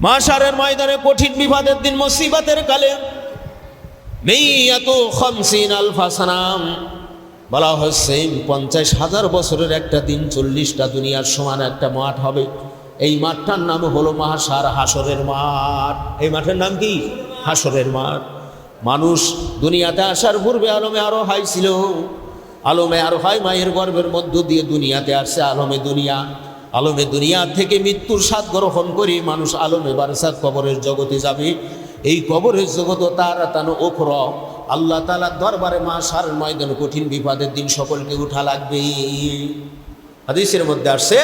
মাসারের ময়দানে কঠিন বিবাদের দিন, মুসিবতের কালে। মেয়াত খমসিন আলফা সানাম। বলা হচ্ছে পঞ্চাশ হাজার বছরের একটা দিন, চল্লিশটা দুনিয়ার সমান একটা মাঠ হবে। এই মাঠটার নাম হলো মাহাসার হাসরের মাঠ। এই মাঠের নাম কি? হাসরের মাঠ। মানুষ দুনিয়াতে আসার পূর্বে আলমে আরও হাই ছিল। আলমে আরও হাই, মায়ের গর্ভের মধ্য দিয়ে দুনিয়াতে আসছে আলমে দুনিয়া। আলমে দুনিয়া থেকে মৃত্যুর স্বাদ গ্রহণ করে, মানুষ আলমে বারসাত কবরের জগতে যাবে। এই কবরের জগৎ তার তানো ওপর আল্লাহ তালার দরবারে মা সার ময়দান কঠিন বিপদের দিন সকলকে উঠা লাগবে। হাদিসের মধ্যে আসছে,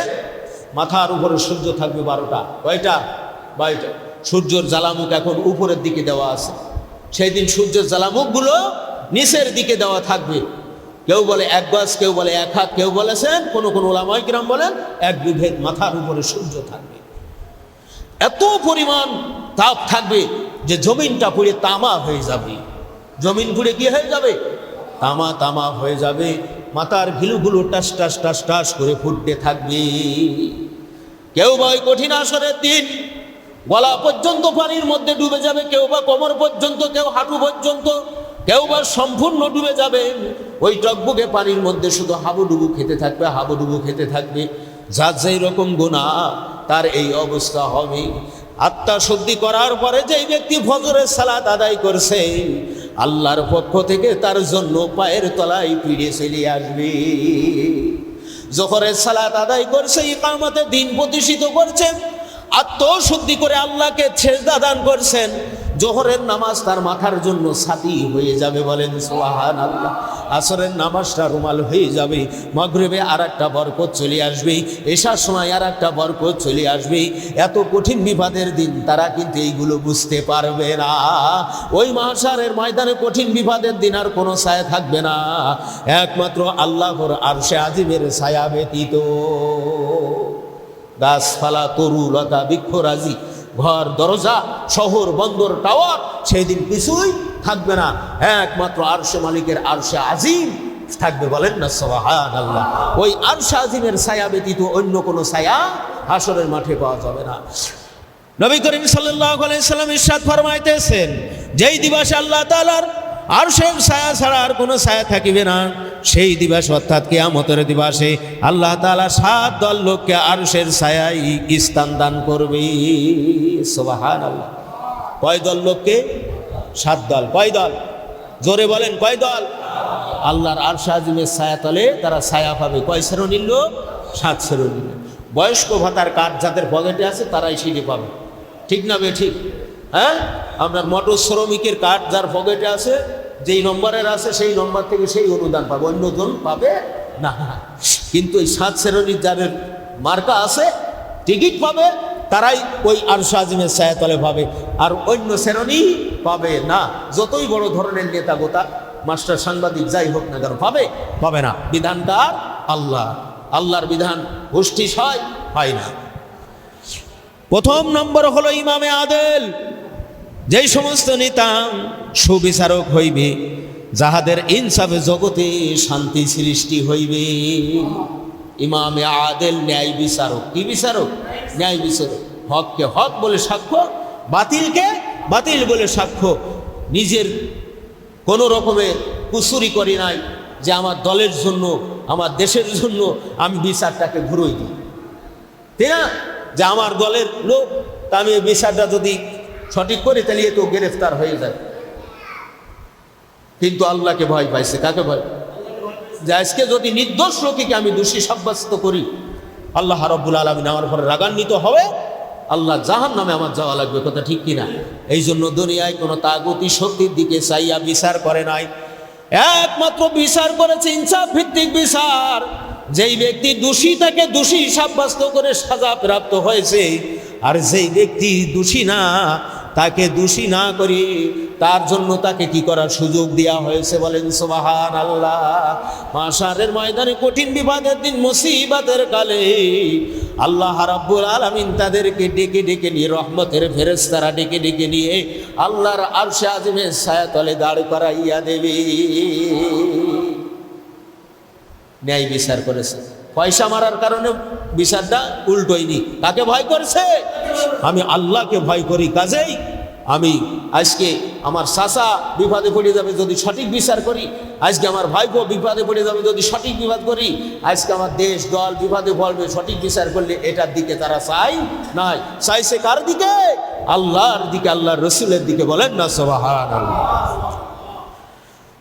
মাথার উপরে সূর্য থাকবে বারোটা। কয়টা? বাইটা সূর্যর জ্বালামুখ এখন উপরের দিকে দেওয়া আছে। সেই দিন সূর্যের জ্বালামুখগুলো নিচের দিকে দেওয়া থাকবে। কেউ বলে এক গাছ কেউ বলে এক হাত, কেউ বলেছেন, কোনো কোনো ওলামাই কিরাম বলেন, এক বিভেদ মাথার উপরে সূর্য থাকবে। এত পরিমাণ তাপ থাকবে যে জমিনটা পুড়ে তামা হয়ে যাবে। জমিন পুড়ে কি হয়ে যাবে? তামা তামা হয়ে যাবে। মাথার ঘিলুগুলো টাস টাস টাস টাস করে ফুটতে থাকবে। কেউ বা ওই কঠিন আসরের দিন গলা পর্যন্ত পানির মধ্যে ডুবে যাবে, কেউ বা কোমর পর্যন্ত, কেউ হাঁটু পর্যন্ত। কেউ বা সম্পূর্ণ ডুবে যাবে। ওই টকবুকে পানির মধ্যে শুধু হাবুডুবু খেতে থাকবে, হাবুডুবু খেতে থাকবে। যার যেই রকম গুণা, তার এই অবস্থা হবে। আত্মা শুদ্ধি করার পরে যেই ব্যক্তি ফজরের সালাত আদায় করছে, আল্লাহর পক্ষ থেকে তার জন্য পায়ের তলায় পিড়ে চলে আসবে। জোহরের সালাত আদায় করছে ইকামতে দিন প্রতিষ্ঠিত করছে, আত্মশুদ্ধি করে আল্লাহকে ছেজদা দান করছেন। জোহরের নামাজ তার মাথার জন্য সাথী হয়ে যাবে বলেন সোহান আল্লাহ আসরের নামাজটা রুমাল হয়ে যাবে, মগরেবে আর একটা বরকত চলে আসবে এসার সময় আর একটা বরকত চলে আসবে। এত কঠিন বিবাদের দিন তারা কিন্তু এইগুলো বুঝতে পারবে না। ওই মাসারের ময়দানে কঠিন বিবাদের দিন আর কোনো ছায়া থাকবে না। একমাত্র আল্লাহর আর সে আজিমের ছায়া ব্যতীত। গাছপালা তরু, লতা বৃক্ষরাজি ঘর, দরজা, শহর, বন্দর, টাওয়ার সেই দিন কিছুই থাকবে না। একমাত্র আরশে মালিকের আরশে আজিম থাকবে বলেন না সবাহান আল্লাহ ওই আরশে আজিমের ছায়া ব্যতীত অন্য কোনো ছায়া হাসরের মাঠে পাওয়া যাবে না। নবী করিম সাল্লাহ সাল্লাম ইরশাদ ফরমাইতেছেন, যেই দিবসে আল্লাহ তালার আর সে ছায়া ছাড়া আর কোনো ছায়া থাকিবে না। সেই দিবস অর্থাৎ কেয়ামতের দিবসে আল্লাহ তালা সাত দল লোককে আরশের ছায়াই স্থান দান করবে। সোবাহান আল্লাহ কয় দল লোককে? সাত দল। কয় দল? জোরে বলেন, কয় দল? আল্লাহর আর আজিমের ছায়া তলে তারা ছায়া পাবে। কয় শ্রেণির লোক? সাত শ্রেণির বয়স্ক ভাতার কার্ড যাদের পকেটে আছে তারাই সিঁড়ি পাবে। ঠিক না বে ঠিক? হ্যাঁ? আপনার মোটর শ্রমিকের কার্ড যার পকেটে আছে যেই নম্বরের আছে সেই নম্বর থেকে সেই অনুদান পাবে, অন্যজন পাবে না। কিন্তু এই সাত শ্রেণির যাদের মার্কা আছে, টিকিট পাবে, তারাই ওই আর সাজিমের ছায়াতলে পাবে, আর অন্য শ্রেণি পাবে না। যতই বড় ধরনের নেতা গোতা, মাস্টার সাংবাদিক যাই হোক না কেন, পাবে পাবে না। বিধানটা আল্লাহ। আল্লাহর বিধান, গোষ্ঠী হয় হয় না। প্রথম নম্বর হলো ইমামে আদেল। যেই সমস্ত নেতা সুবিচারক হইবে, যাহাদের ইনসাফে জগতে শান্তি সৃষ্টি হইবে। ইমামে আদেল ন্যায় বিচারক। কি বিচারক? ন্যায় বিচারক। হককে হক বলে সাক্ষ্য, বাতিলকে বাতিল বলে সাক্ষ্য। নিজের কোনো রকমের কুসুরি করি নাই যে আমার দলের জন্য, আমার দেশের জন্য আমি বিচারটাকে ঘুরোই দিই। তাই না? যে আমার দলের লোক, তা আমি বিচারটা যদি সঠিক করে তাহলে তো গ্রেফতার হয়ে যায়। কিন্তু আল্লাহকে ভয় পাইছে, কাকে ভয়? যে আজকে যদি নির্দোষ লোককে আমি দোষী সাব্যস্ত করি, আল্লাহ রব্বুল আলমিন আমার ঘরে রাগান্বিত হবে, আল্লাহ জাহান নামে আমার যাওয়া লাগবে, কথা ঠিক কিনা? এই জন্য দুনিয়ায় কোনো তাগতি শক্তির দিকে চাইয়া বিচার করে নাই। একমাত্র বিচার করেছে ইনসাফ ভিত্তিক বিচার। যেই ব্যক্তি দোষী, তাকে দোষী সাব্যস্ত করে সাজা প্রাপ্ত হয়েছে। আর যেই ব্যক্তি দোষী না তাকে দোষী না করে, তার জন্য তাকে কি করার সুযোগ দেওয়া হয়েছে বলেন সোবাহান আল্লাহ মাসারের ময়দানে কঠিন বিবাদের দিন, মুসিবাতের কালে আল্লাহ রাব্বুল আলামিন তাদেরকে ডেকে ডেকে নিয়ে, রহমতের ফেরেশতারা ডেকে ডেকে নিয়ে আল্লাহর আরশে আজমের ছায়াতলে দাঁড় করাইয়া দেবে। ন্যায় বিচার করেছে। পয়সা মারার কারণে বিচারটা উল্টোইনি কাকে ভয় করছে? আমি আল্লাহকে ভয় করি, কাজেই আমি আজকে আমার চাষা বিপদে পড়ে যাবে যদি সঠিক বিচার করি, আজকে আমার ভাইপো বিপদে পড়ে যাবে যদি সঠিক বিবাদ করি, আজকে আমার দেশ, দল বিপদে পড়বে, সঠিক বিচার করলে এটার দিকে তারা চাই নাই। চাইছে কার দিকে? আল্লাহর দিকে, আল্লাহর রসুলের দিকে বলেন না সবাহান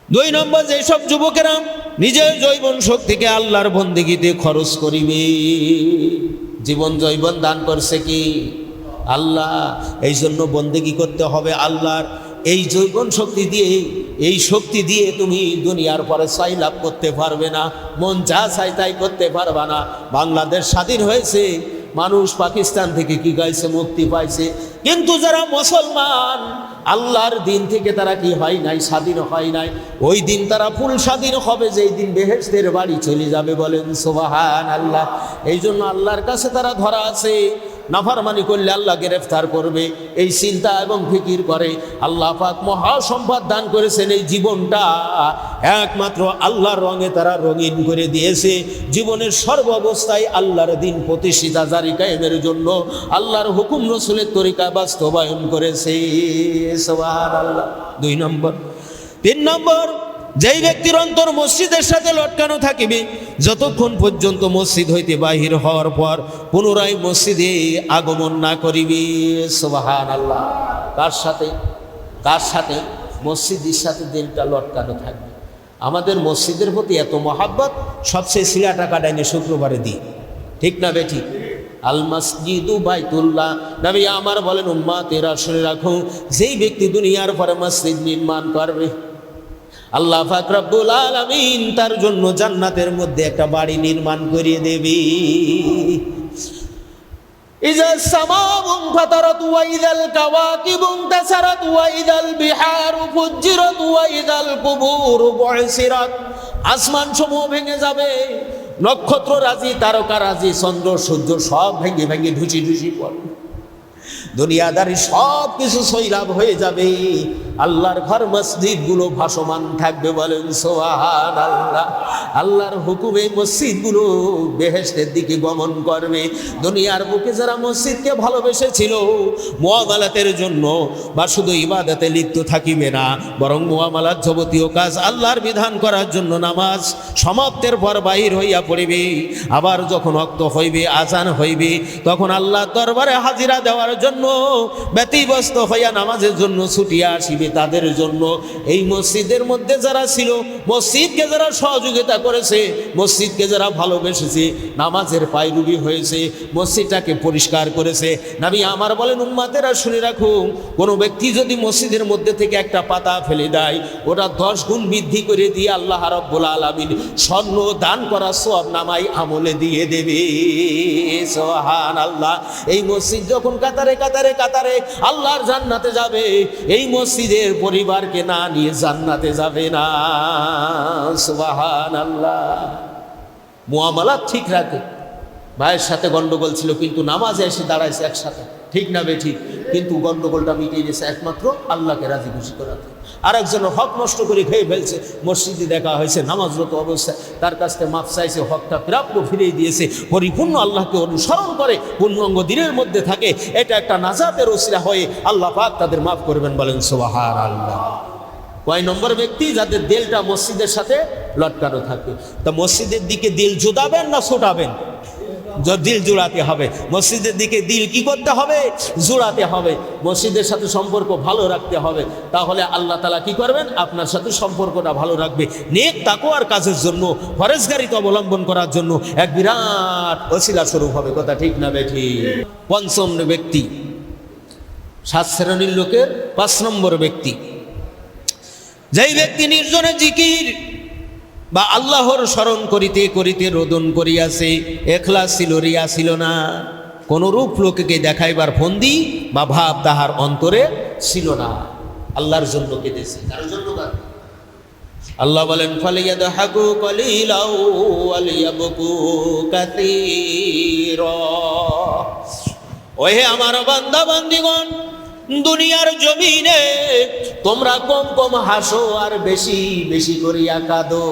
দুই নম্বর যেসব যুবকেরা নিজের জৈবন শক্তিকে আল্লাহর বন্দিগিতে খরচ করিবে। জীবন জৈবন দান করছে কি? আল্লাহ এই জন্য বন্দেগি করতে হবে আল্লাহর। এই জৈবন শক্তি দিয়ে, এই শক্তি দিয়ে তুমি দুনিয়ার পরে সাই লাভ করতে পারবে না। মন যা চাই তাই করতে পারবে না। বাংলাদেশ স্বাধীন হয়েছে। মানুষ পাকিস্তান থেকে কি গাইছে, মুক্তি পাইছে। কিন্তু যারা মুসলমান আল্লাহর দিন থেকে তারা কি হয় নাই, স্বাধীন হয় নাই? ওই দিন তারা ফুল স্বাধীন হবে, যেই দিন বেহেস্তের বাড়ি চলে যাবে বলেন সোবাহান আল্লাহ এই জন্য আল্লাহর কাছে তারা ধরা আছে। নাফারমানি করলে আল্লাহ গ্রেফতার করবে। এই চিন্তা এবং ফিকির করে। আল্লাহ পাক মহাসম্পদ দান করেছেন এই জীবনটা। একমাত্র আল্লাহর রঙে তারা রঙিন করে দিয়েছে। জীবনের সর্ব অবস্থায় আল্লাহর দিন প্রতিষ্ঠিতা জারি কায়েমের জন্য আল্লাহর হুকুম রসুলের তরিকা বাস্তবায়ন করেছে। দুই নম্বর। তিন নম্বর যেই ব্যক্তির অন্তর মসজিদের সাথে লটকানো থাকিবে, যতক্ষণ পর্যন্ত মসজিদ হইতে বাহির হওয়ার পর পুনরায় মসজিদে আগমন না করিবে। সোবাহান আল্লাহ কার সাথে? কার সাথে? মসজিদের সাথে দিনটা লটকানো থাকবে। আমাদের মসজিদের প্রতি এত মহাব্বত, সবচেয়ে শিলা টাকা ডাইনে শুক্রবারে দিই। ঠিক না বেঠিক আল মসজিদু বাইতুল্লাহ। নবী আমার বলেন উম্মা তেরা শুনে রাখো। যেই ব্যক্তি দুনিয়ার পরে মসজিদ নির্মাণ করবে আল্লাহ ফাকরাবুল আলমিন তার জন্য জান্নাতের মধ্যে একটা বাড়ি নির্মাণ করিয়ে দেবি إذا السماء انفطرت وإذا الكواكب انتثرت وإذا البحار فجرت وإذا القبور بعثرت আসমান সমূহ ভেঙে যাবে নক্ষত্র রাজি তারকা রাজি চন্দ্র সূর্য সব ভেঙে ভেঙে ঢুচি ঢুচি পড়বে দুনিয়াদারি সব কিছু সৈলাভ হয়ে যাবে। আল্লাহর ঘর মসজিদগুলো ভাসমান থাকবে বলেন সোহান আল্লাহ আল্লাহর হুকুমে মসজিদগুলো বেহেস্তের দিকে গমন করবে। দুনিয়ার বুকে যারা মসজিদকে ভালোবেসেছিল, মোয়ামালাতের জন্য বা শুধু ইবাদতে লিপ্ত থাকিবে না, বরং মোয়ামালার যাবতীয় কাজ আল্লাহর বিধান করার জন্য নামাজ সমাপ্তের পর বাহির হইয়া পড়িবে। আবার যখন অক্ত হইবে, আজান হইবে, তখন আল্লাহ দরবারে হাজিরা দেওয়ার জন্য ব্যতিব্যস্ত হইয়া নামাজের জন্য ছুটিয়া আসিবে তাদের জন্য। এই মসজিদের মধ্যে যারা ছিল, মসজিদকে যারা সহযোগিতা করেছে, মসজিদকে যারা ভালোবেসেছে, নামাজের পায়রুবি হয়েছে, মসজিদটাকে পরিষ্কার করেছে। নামি আমার বলেন, উম্মাতেরা শুনে রাখুন, কোনো ব্যক্তি যদি মসজিদের মধ্যে থেকে একটা পাতা ফেলে দেয়, ওটা দশ গুণ বৃদ্ধি করে দিয়ে আল্লাহ রব্বুল আলমিন স্বর্ণ দান করা সব নামাই আমলে দিয়ে দেবে। সোহান আল্লাহ এই মসজিদ যখন কাতারে কাতারে কাতারে কাতারে আল্লাহর জান্নাতে যাবে। এই মসজিদের পরিবারকে না নিয়ে জান্নাতে যাবে না। সুবাহান আল্লাহ মোয়ামালা ঠিক রাখে। ভাইয়ের সাথে গন্ডগোল ছিল, কিন্তু নামাজে এসে দাঁড়াইছে একসাথে। ঠিক না বেঠিক কিন্তু গন্ডগোলটা মিটিয়ে গেছে একমাত্র আল্লাহকে রাজি খুশি করাতে আরেকজন হক নষ্ট করে খেয়ে ফেলছে, মসজিদে দেখা হয়েছে নামাজরত অবস্থায়। তার কাছ থেকে মাফ চাইছে, হকটা প্রাপ্য ফিরিয়ে দিয়েছে। পরিপূর্ণ আল্লাহকে অনুসরণ করে পূর্ণাঙ্গ দিনের মধ্যে থাকে। এটা একটা নাজাতের ওসিলা হয়ে আল্লাহ পাক তাদের মাফ করবেন বলেন সোহার আল্লাহ কয় নম্বর ব্যক্তি, যাদের দিলটা মসজিদের সাথে লটকানো থাকে। তা মসজিদের দিকে দিল জোদাবেন না ছোটাবেন? দিল জোড়াতে হবে। মসজিদের দিকে দিল কি করতে হবে? জোড়াতে হবে। মসজিদের সাথে সম্পর্ক ভালো রাখতে হবে। তাহলে আল্লাহ তালা কি করবেন? আপনার সাথে সম্পর্কটা ভালো রাখবে। নেক তাকোয়ার কাজের জন্য, ফরেজগারিতে অবলম্বন করার জন্য এক বিরাট অশিলা স্বরূপ হবে। কথা ঠিক না বেঠি পঞ্চম ব্যক্তি। সাত শ্রেণির লোকের পাঁচ নম্বর ব্যক্তি। যেই ব্যক্তি নির্জনে জিকির বা আল্লাহর স্মরণ করিতে করিতে রোদন করিয়াছে, এখলাস ছিল, রিয়া ছিল না। কোন রূপ লোককে দেখাইবার ফন্দি বা ভাব তাহার অন্তরে ছিল না। আল্লাহর জন্য কেঁদেছে। কার জন্য আল্লাহ বলেন ফালিয়াদ হাকু কলিলাউ আলিয়াবকু কাতিরা ওহে আমার বান্দা বান্দিগণ দুনিয়ার জমিনে, তোমরা কম কম হাসো আর বেশি বেশি করিয়া কাঁদো।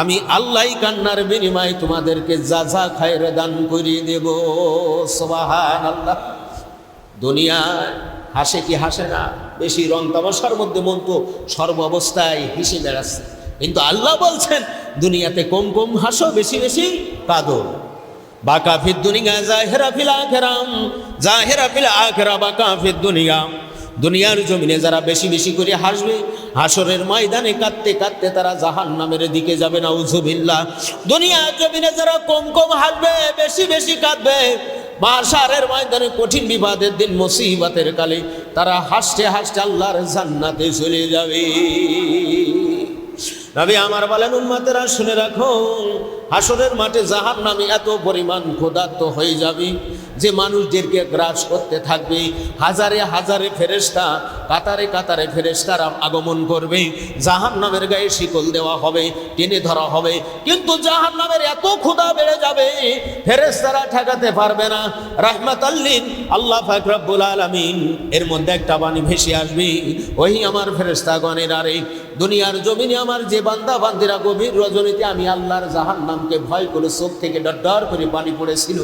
আমি আল্লাহই কান্নার বিনিময়ে তোমাদেরকে যা যা খায়ের দান করিয়ে দেব। আল্লাহ দুনিয়ায় হাসে কি হাসে না, বেশি রং তামাশার মধ্যে মন তো সর্ব অবস্থায় হেসে বেড়াচ্ছে। কিন্তু আল্লাহ বলছেন, দুনিয়াতে কম কম হাসো, বেশি বেশি কাঁদো। বাকা ফির দুনিয়া, জাহেরা ফিল আখেরাম, জাহেরা ফিল আখেরা বাকা ফির দুনিয়া। দুনিয়ার জমিনে যারা বেশি বেশি করে হাসবে, হাসরের ময়দানে কাঁদতে কাঁদতে তারা জাহান নামের দিকে যাবে না উজুবিল্লা দুনিয়ার জমিনে যারা কম কম হাসবে, বেশি বেশি কাঁদবে মাসারের ময়দানে কঠিন বিবাদের দিন, মুসিবতের কালে তারা হাসতে হাসতে আল্লাহর জান্নাতে চলে যাবে। নবী আমার বলেন, উম্মাতেরা, শুনে রাখো হাসরের মাঠে জাহান নামে এত পরিমাণ ক্ষুধার্ত হয়ে যাবে। যে মানুষদেরকে গ্রাস করতে থাকবে, হাজারে হাজারে ফেরেস্তা কাতারে কাতারে ফেরেস্তারা আগমন করবে জাহান নামের গায়ে শিকল দেওয়া হবে, টেনে ধরা হবে। কিন্তু জাহান নামের এত ক্ষুধা বেড়ে যাবে ফেরেস্তারা ঠেকাতে পারবে না। রাহমাত আল্লিন আল্লাহ ফাকরাবুল আলমিন, এর মধ্যে একটা বাণী ভেসে আসবে ওই আমার ফেরেস্তাগণের আরে, দুনিয়ার জমিনে আমার যে বান্দা বান্দিরা গভীর রজনীতে আমি আল্লাহর জাহান নামকে ভয় করে চোখ থেকে ডর ডর করে পানি পড়েছিল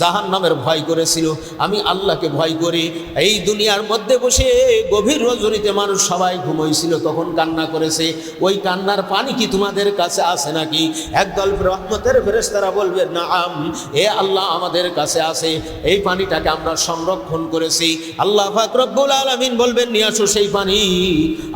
জাহান নামের ভয় করেছিল। আমি আল্লাহকে ভয় করি। এই দুনিয়ার মধ্যে বসে গভীর রজনীতে মানুষ সবাই ঘুমোইছিল, তখন কান্না করেছে। ওই কান্নার পানি কি তোমাদের কাছে আছে নাকি? একদল রহমতের ফেরেস্তারা বলবে না আম এ আল্লাহ আমাদের কাছে আছে। এই পানিটাকে আমরা সংরক্ষণ করেছি। আল্লাহ ফাকরব্বুল আলমিন বলবেন, নিয়ে আসো সেই পানি।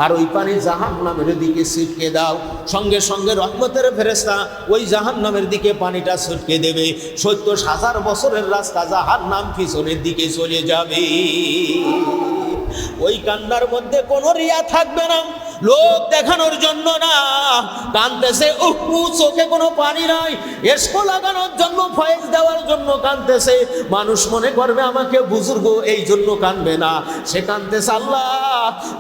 আর ওই পানি জাহান নামের দিকে ছিটকে দাও। সঙ্গে সঙ্গে রহমতের ফেরেস্তা ওই জাহান নামের দিকে পানিটা ছিটকে দেবে। সত্তর হাজার বছরের রাস্তা জাহান নাম পিছনের দিকে চলে যাবে। ওই কান্নার মধ্যে কোনো রিয়া থাকবে না। লোক দেখানোর জন্য না। কানতেছে, উহু চোখে কোনো পানি নাই। এসকো লাগানোর জন্য, ফয়েজ দেওয়ার জন্য কানতেছে। মানুষ মনে করবে আমাকে বুজুর্গ এই জন্য কানবে না। সে কানতেছে, আল্লাহ,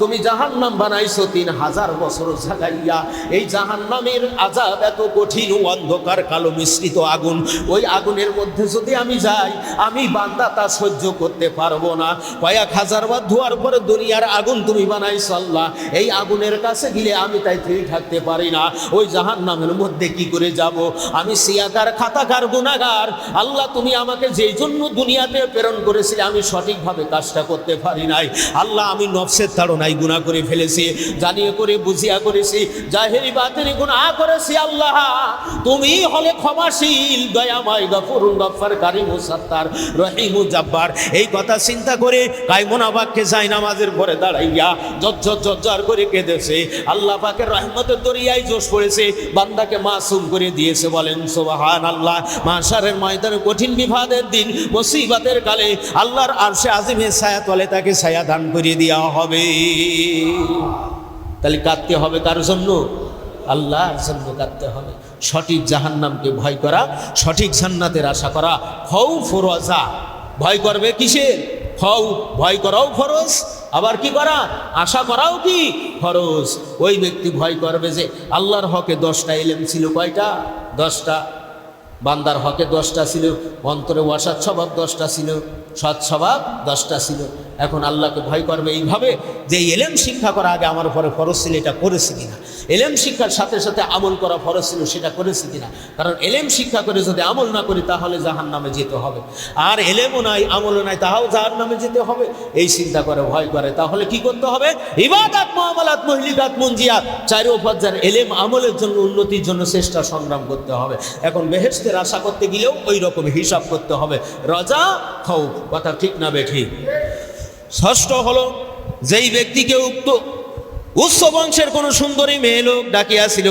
তুমি জাহান নাম বানাইছো তিন হাজার বছর জাগাইয়া। এই জাহান নামের আজাব এত কঠিন অন্ধকার, কালো মিশ্রিত আগুন। ওই আগুনের মধ্যে যদি আমি যাই, আমি বান্দা তা সহ্য করতে পারব না। কয়েক হাজার বার ধোয়ার পরে দুনিয়ার আগুন তুমি বানাইছো, আল্লাহ। এই আগুনের কাছে গেলে আমি তাই ফিরে থাকতে পারি না। ওই জাহান নামের মধ্যে কি করে যাব? আমি সিয়াকার খাতাকার গুণাগার আল্লাহ, তুমি আমাকে যেই জন্য দুনিয়াতে প্রেরণ করেছিলে, আমি সঠিকভাবে কাজটা করতে পারি নাই। আল্লাহ, আমি নফসের তাড়নায় গুণা করে ফেলেছি, জানিয়ে করে, বুঝিয়া করেছি, জাহেরি বাতেরি গুণা করেছি আল্লাহ। তুমি হলে ক্ষমাশীল, দয়াময় গফুরুন গফার কারিমু সাত্তার, রহিমু জাব্বার। এই কথা চিন্তা করে কাইমন আবাককে যাই নামাজের পরে দাঁড়াইয়া জজ্জর জজ্জার করে কেঁদেছে আল্লাহ পাকের রহমতের দরিয়ায় জোশ পড়েছে, বান্দাকে মাসুম করে দিয়েছে বলেন সোবাহান আল্লাহ মাসারের ময়দানে কঠিন বিভাদের দিন, মুসিবতের কালে আল্লাহর আরশে আজিমের ছায়া তলে তাকে ছায়া দান করিয়ে দেওয়া হবে। তাহলে কাঁদতে হবে কার জন্য? আল্লাহর জন্য কাঁদতে হবে। সঠিক জাহান্নামকে ভয় করা, সঠিক জান্নাতের আশা করা হৌ ফরজা। ভয় করবে কিসের? হও ভয় করাও ফরজ আবার কি করা? আশা করাও কি? ফরজ। ওই ব্যক্তি ভয় করবে যে আল্লাহর হকে দশটা এলেম ছিল কয়টা? দশটা। বান্দার হকে দশটা ছিল, অন্তরে ওয়াসার স্বভাব দশটা ছিল, সৎ স্বভাব দশটা ছিল। এখন আল্লাহকে ভয় করবে এইভাবে যে এলেম শিক্ষা করা আগে আমার পরে ফরজ ছিল, এটা করেছি কিনা? এলেম শিক্ষার সাথে সাথে আমল করা ফরজ ছিল, সেটা করেছি কিনা? কারণ এলেম শিক্ষা করে যদি আমল না করি, তাহলে জাহান নামে যেতে হবে। আর এলেমও নাই, আমলও নাই, তাহাও জাহান নামে যেতে হবে। এই চিন্তা করে, ভয় করে। তাহলে কি করতে হবে? ইবাদাত মহামালাত মহিলিকাত মঞ্জিয়াত, চারি উপাধ্যায়ের এলেম আমলের জন্য, উন্নতির জন্য চেষ্টা সংগ্রাম করতে হবে। এখন বেহেস্তের আশা করতে গেলেও ওই রকম হিসাব করতে হবে। রাজা খাও, কথা ঠিক না বেঠি। ষষ্ঠ হলো, যেই ব্যক্তিকে উক্ত উচ্চ বংশের কোন সুন্দরী মেয়ে লোক ডাকিয়াছিল,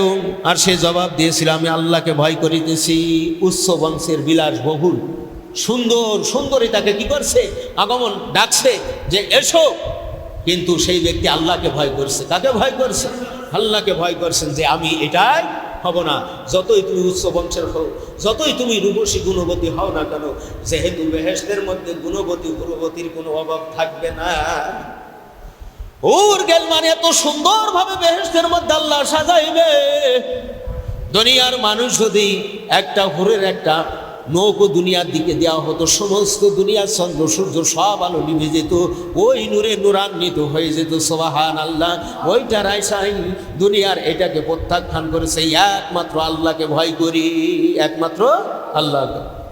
আর সে জবাব দিয়েছিল, আমি আল্লাহকে ভয় করিতেছি উচ্চ বংশের বিলাস বহুল সুন্দর, সুন্দরী তাকে কি করছে? আগমন ডাকছে যে, এসো। কিন্তু সেই ব্যক্তি আল্লাহকে ভয় করছে। কাকে ভয় করছে? আল্লাহকে ভয় করছেন যে, আমি এটাই হব না। যতই তুমি উচ্চ বংশের হও যতই তুমি রূপসী গুণবতী হও না কেন, যেহেতু বেহেস্তের মধ্যে গুণবতী, গুণবতীর কোনো অভাব থাকবে না। ওর গেল মানে এত সুন্দরভাবে বেহেস্তের মধ্যে আল্লাহ সাজাইবে। দুনিয়ার মানুষ যদি একটা হুরের একটা নৌকো দুনিয়ার দিকে দেওয়া হতো, সমস্ত দুনিয়ার চন্দ্র, সূর্য সব আলো নিভে যেত। ওই নূরে নূরান্বিত হয়ে যেত সোবাহান আল্লাহ ওইটা রাইসাই দুনিয়ার এটাকে প্রত্যাখ্যান করেছে। একমাত্র আল্লাহকে ভয় করি, একমাত্র আল্লাহ